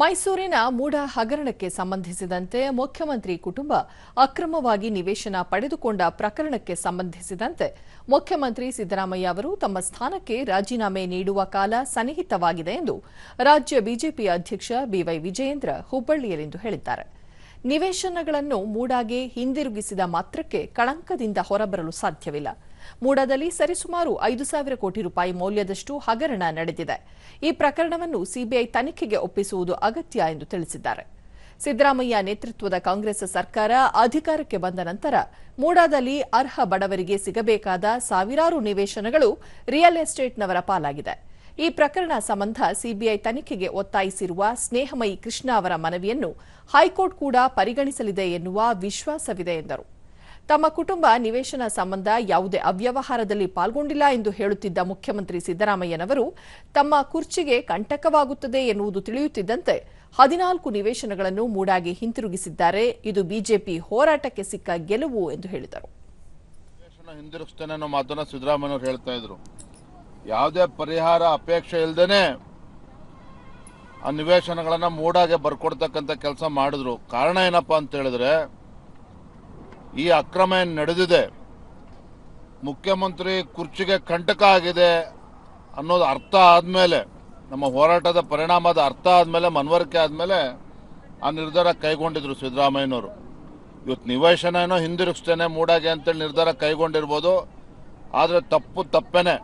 ಮೈಸೂರಿನ ಮೂಡ ಹಗರಣಕ್ಕೆ ಸಂಬಂಧಿಸಿದಂತೆ ಮುಖ್ಯಮಂತ್ರಿ ಕುಟುಂಬ ಅಕ್ರಮವಾಗಿ ನಿವೇಶನ ಪಡೆದುಕೊಂಡ ಪ್ರಕರಣಕ್ಕೆ ಸಂಬಂಧಿಸಿದಂತೆ ಮುಖ್ಯಮಂತ್ರಿ ಸಿದ್ದರಾಮಯ್ಯ ಅವರು ತಮ್ಮ ಸ್ಥಾನಕ್ಕೆ ರಾಜೀನಾಮೆ ನೀಡುವ ಕಾಲ ಸನ್ನಿಹಿತವಾಗಿದೆ ಎಂದು ರಾಜ್ಯ ಬಿಜೆಪಿ ಅಧ್ಯಕ್ಷ ಬಿವೈ ವಿಜಯೇಂದ್ರ ಹುಬ್ಬಳ್ಳಿಯಲ್ಲಿಂದು ಹೇಳಿದ್ದಾರೆ. ನಿವೇಶನಗಳನ್ನು ಮೂಡಾಗೆ ಹಿಂದಿರುಗಿಸಿದ ಮಾತ್ರಕ್ಕೆ ಕಳಂಕದಿಂದ ಹೊರಬರಲು ಸಾಧ್ಯವಿಲ್ಲ. ಮೂಡಾದಲ್ಲಿ ಸರಿಸುಮಾರು ಐದು ಸಾವಿರ ಕೋಟಿ ರೂಪಾಯಿ ಮೌಲ್ಯದಷ್ಟು ಹಗರಣ ನಡೆದಿದೆ. ಈ ಪ್ರಕರಣವನ್ನು ಸಿಬಿಐ ತನಿಖೆಗೆ ಒಪ್ಪಿಸುವುದು ಅಗತ್ಯ ಎಂದು ತಿಳಿಸಿದ್ದಾರೆ. ಸಿದ್ದರಾಮಯ್ಯ ನೇತೃತ್ವದ ಕಾಂಗ್ರೆಸ್ ಸರ್ಕಾರ ಅಧಿಕಾರಕ್ಕೆ ಬಂದ ನಂತರ ಮೂಡಾದಲ್ಲಿ ಅರ್ಹ ಬಡವರಿಗೆ ಸಿಗಬೇಕಾದ ಸಾವಿರಾರು ನಿವೇಶನಗಳು ರಿಯಲ್ ಎಸ್ಟೇಟ್ನವರ ಪಾಲಾಗಿದೆ. ಈ ಪ್ರಕರಣ ಸಂಬಂಧ ಸಿಬಿಐ ತನಿಖೆಗೆ ಒತ್ತಾಯಿಸಿರುವ ಸ್ನೇಹಮಯಿ ಕೃಷ್ಣ ಅವರ ಮನವಿಯನ್ನು ಹೈಕೋರ್ಟ್ ಕೂಡ ಪರಿಗಣಿಸಲಿದೆ ಎನ್ನುವ ವಿಶ್ವಾಸವಿದೆ ಎಂದರು. ತಮ್ಮ ಕುಟುಂಬ ನಿವೇಶನ ಸಂಬಂಧ ಯಾವುದೇ ಅವ್ಯವಹಾರದಲ್ಲಿ ಪಾಲ್ಗೊಂಡಿಲ್ಲ ಎಂದು ಹೇಳುತ್ತಿದ್ದ ಮುಖ್ಯಮಂತ್ರಿ ಸಿದ್ದರಾಮಯ್ಯನವರು ತಮ್ಮ ಕುರ್ಚಿಗೆ ಕಂಟಕವಾಗುತ್ತದೆ ಎನ್ನುವುದು ತಿಳಿಯುತ್ತಿದ್ದಂತೆ ಹದಿನಾಲ್ಕು ನಿವೇಶನಗಳನ್ನು ಮೂಡಾಗಿ ಹಿಂತಿರುಗಿಸಿದ್ದಾರೆ. ಇದು ಬಿಜೆಪಿ ಹೋರಾಟಕ್ಕೆ ಸಿಕ್ಕ ಗೆಲುವು ಎಂದು ಹೇಳಿದರು. ಹಿಂದಿರುಗಿಸ್ತೇನೆ ಅನ್ನೋ ಮಾತನ್ನ ಸಿದ್ದರಾಮಯ್ಯವ್ರು ಹೇಳ್ತಾ ಇದ್ರು. ಯಾವುದೇ ಪರಿಹಾರ ಅಪೇಕ್ಷೆ ಇಲ್ದೇನೆ ಆ ನಿವೇಶನಗಳನ್ನ ಮೂಡಾಗೆ ಬರ್ಕೊಡ್ತಕ್ಕಂಥ ಕೆಲಸ ಮಾಡಿದ್ರು. ಕಾರಣ ಏನಪ್ಪಾ ಅಂತ ಹೇಳಿದ್ರೆ ಈ ಅಕ್ರಮ ಏನು ನಡೆದಿದೆ? ಮುಖ್ಯಮಂತ್ರಿ ಕುರ್ಚಿಗೆ ಕಂಟಕ ಆಗಿದೆ ಅನ್ನೋದು ಅರ್ಥ ಆದಮೇಲೆ, ನಮ್ಮ ಹೋರಾಟದ ಪರಿಣಾಮದ ಅರ್ಥ ಆದಮೇಲೆ, ಮನವರಿಕೆ ಆದಮೇಲೆ ಆ ನಿರ್ಧಾರ ಕೈಗೊಂಡಿದ್ರು ಸಿದ್ದರಾಮಯ್ಯನವರು. ಇವತ್ತು ನಿವೇಶನ ಏನೋ ಹಿಂದಿರುಗಿಸ್ತೇನೆ ಮೂಡಾಗೆ ಅಂತೇಳಿ ನಿರ್ಧಾರ ಕೈಗೊಂಡಿರ್ಬೋದು. ಆದರೆ ತಪ್ಪು ತಪ್ಪೇನೆ,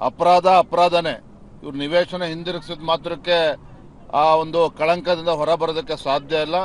ಅಪರಾಧ ಅಪರಾಧನೇ. ಇವ್ರು ನಿವೇಶನ ಹಿಂದಿರುಗಿಸಿದ ಮಾತ್ರಕ್ಕೆ ಆ ಒಂದು ಕಳಂಕದಿಂದ ಹೊರಬರೋದಕ್ಕೆ ಸಾಧ್ಯ ಇಲ್ಲ.